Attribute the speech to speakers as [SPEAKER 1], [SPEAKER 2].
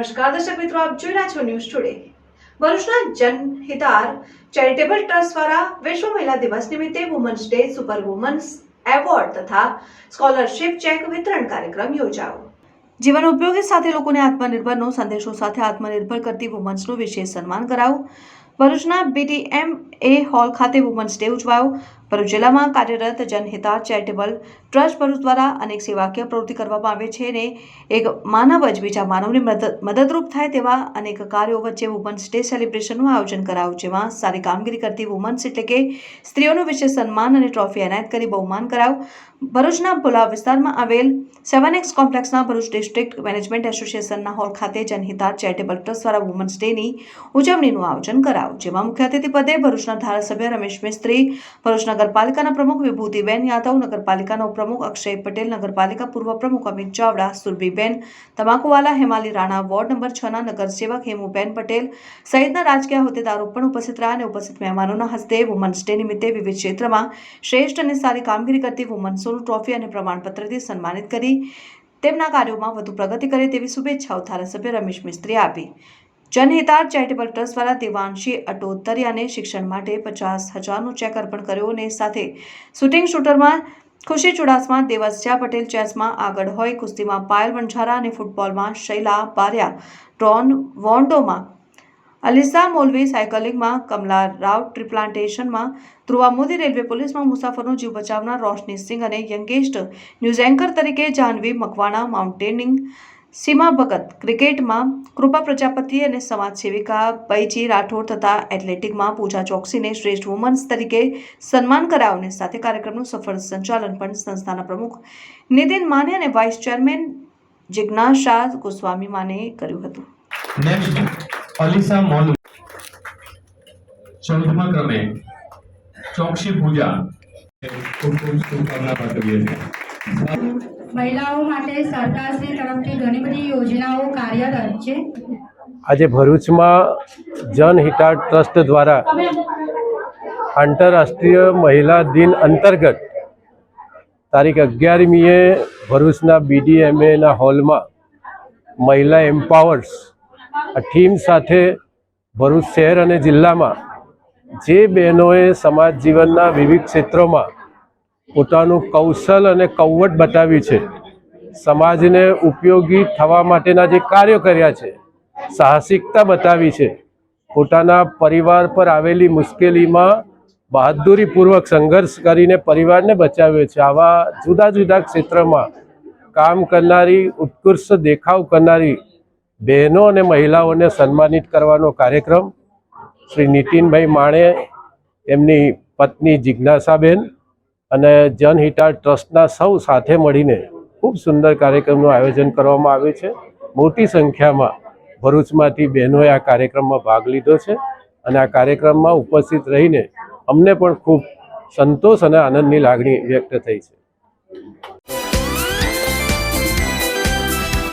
[SPEAKER 1] નમસ્કાર, દર્શક મિત્રો, આપ જોઈ રહ્યા છો ન્યૂઝ ટુડે ભરૂચના જનહિતાર ચેરિટેબલ ટ્રસ્ટ દ્વારા વિશ્વ મહિલા દિવસ નિમિત્તે women's day super women's award તથા સ્કોલરશિપ ચેક વિતરણ કાર્યક્રમ યોજાયો. જીવન ઉપયોગી સાથે લોકોને આત્મનિર્ભરનો સંદેશો સાથે આત્મનિર્ભર કરતી વુમન્સનું વિશેષ સન્માન કરાયું. ભરૂચના બીટીએમ એ હોલ ખાતે વુમન્સ ડે ઉજવાયો. ભરૂચ જિલ્લામાં કાર્યરત જનહિતા ચેરિટેબલ ટ્રસ્ટ ભરૂચ દ્વારા અનેક સેવાકીય પ્રવૃત્તિ કરવામાં આવે છે અને એક માનવ જ બીજા માનવને મદદ, મદદરૂપ થાય તેવા અનેક કાર્યો વચ્ચે વુમન્સ ડે સેલિબ્રેશનનું આયોજન કરાયું, જેમાં સારી કામગીરી કરતી વુમન્સ એટલે કે સ્ત્રીઓનું વિશેષ સન્માન અને ટ્રોફી એનાયત કરી બહુમાન કરાયું. ભરૂચના ભોલા વિસ્તારમાં આવેલ સેવન એક્સ કોમ્પ્લેક્સના ભરૂચ ડિસ્ટ્રિક્ટ મેનેજમેન્ટ એસોસિએશનના હોલ ખાતે જનહિતાર ચેરિટેબલ ટ્રસ્ટ દ્વારા વુમન્સ ડેની ઉજવણીનું આયોજન કરાયું, જેમાં મુખ્ય અતિથિ પદે ભરૂચના ધારાસભ્ય રમેશ મિસ્ત્રી ભરૂચ નગરપાલિકાના પ્રમુખ વિભૂતિબેન યાદવ, નગરપાલિકાના ઉપપ્રમુખ અક્ષય પટેલ, નગરપાલિકા પૂર્વ પ્રમુખ અમિત ચાવડા, સુરભીબેન તમાકુવાલા, હેમાલી રાણા વોર્ડ નંબર છ ના નગરસેવક હેમુબેન પટેલ સહિતના રાજકીય હોદ્દેદારો પણ ઉપસ્થિત રહ્યા અને ઉપસ્થિત મહેમાનોના હસ્તે વુમન્સ ડે નિમિત્તે વિવિધ ક્ષેત્રમાં શ્રેષ્ઠ અને સારી કામગીરી કરતી વુમન્સોનું ટ્રોફી અને પ્રમાણપત્રથી સન્માનિત કરી તેમના કાર્યોમાં વધુ પ્રગતિ કરે તેવી શુભેચ્છાઓ ધારાસભ્ય રમેશ મિસ્ત્રીએ આપી. જનહિતાર ચેરિટેબલ ટ્રસ્ટ દ્વારા દેવાંશી અટોતરિયાને શિક્ષણ માટે પચાસ હજારનો ચેક અર્પણ કર્યો અને સાથે શૂટિંગ શૂટરમાં ખુશી ચુડાસમા દેવસ્યા પટેલ ચેસમાં આગળ હોય, કુસ્તીમાં પાયલ વણઝારા અને ફૂટબોલમાં શૈલા બારિયા, ડ્રોન વોન્ડોમાં અલિસા મોલવી, સાયકલિંગમાં કમલા રાવ ટ્રીપ્લાન્ટેશનમાં ધ્રુવા મોદી, રેલવે પોલીસમાં મુસાફરનો જીવ બચાવનાર રોશની સિંહ અને યંગેસ્ટ ન્યૂઝ એન્કર તરીકે જાહ્નવી મકવાણા, માઉન્ટેનિંગ સીમા ભગત ક્રિકેટમાં કૃપા પ્રજાપતિ અને સમાજ સેવિકા બૈજી રાઠોડ તથા એથ્લેટિકમાં પૂજા ચોકસીને શ્રેષ્ઠ વુમન્સ તરીકે સન્માન કરાવને સાથે કાર્યક્રમનું સફળ સંચાલન પણ સંસ્થાના પ્રમુખ નીતિન માને અને વાઇસ ચેરમેન જિજ્ઞાસા ગોસ્વામી માને કર્યું હતું.
[SPEAKER 2] ચોકસી પૂજા.
[SPEAKER 3] મહિલાઓ માટે સરકારશ્રી તરફથી ઘણી બધી યોજનાઓ કાર્યરત છે.
[SPEAKER 4] આજે ભરૂચમાં જનહિતા ટ્રસ્ટ દ્વારા આંતરરાષ્ટ્રીય મહિલા દિન અંતર્ગત તારીખ અગિયારમીએ ભરૂચના બીડીએમએના હોલમાં મહિલા એમ્પાવર્સ, આ થીમ સાથે ભરૂચ શહેર અને જિલ્લામાં જે બહેનોએ સમાજ જીવનના વિવિધ ક્ષેત્રોમાં પોતાનું કૌશલ અને કૌવટ બતાવ્યું છે. સમાજને ઉપયોગી થવા માટેના જે કાર્યો કર્યા છે, સાહસિકતા બતાવી છે. પોતાના પરિવાર પર આવેલી મુશ્કેલીમાં બહાદુરીપૂર્વક સંઘર્ષ કરીને પરિવારને બચાવ્યો છે. આવા જુદા જુદા ક્ષેત્રમાં કામ કરનારી, ઉત્કૃષ્ટ દેખાવ કરનારી બહેનો અને મહિલાઓને સન્માનિત કરવાનો કાર્યક્રમ શ્રી નીતિનભાઈ માણે એમની પત્ની જિજ્ઞાસાબેન અને જનહિતાર ટ્રસ્ટના સૌ સાથે મળીને ખૂબ સુંદર કાર્યક્રમનું આયોજન કરવામાં આવ્યું છે. મોટી સંખ્યામાં ભરૂચમાંથી બહેનોએ આ કાર્યક્રમમાં ભાગ લીધો છે અને આ કાર્યક્રમમાં ઉપસ્થિત રહીને અમને પણ ખૂબ સંતોષ અને આનંદની લાગણી વ્યક્ત થઈ છે.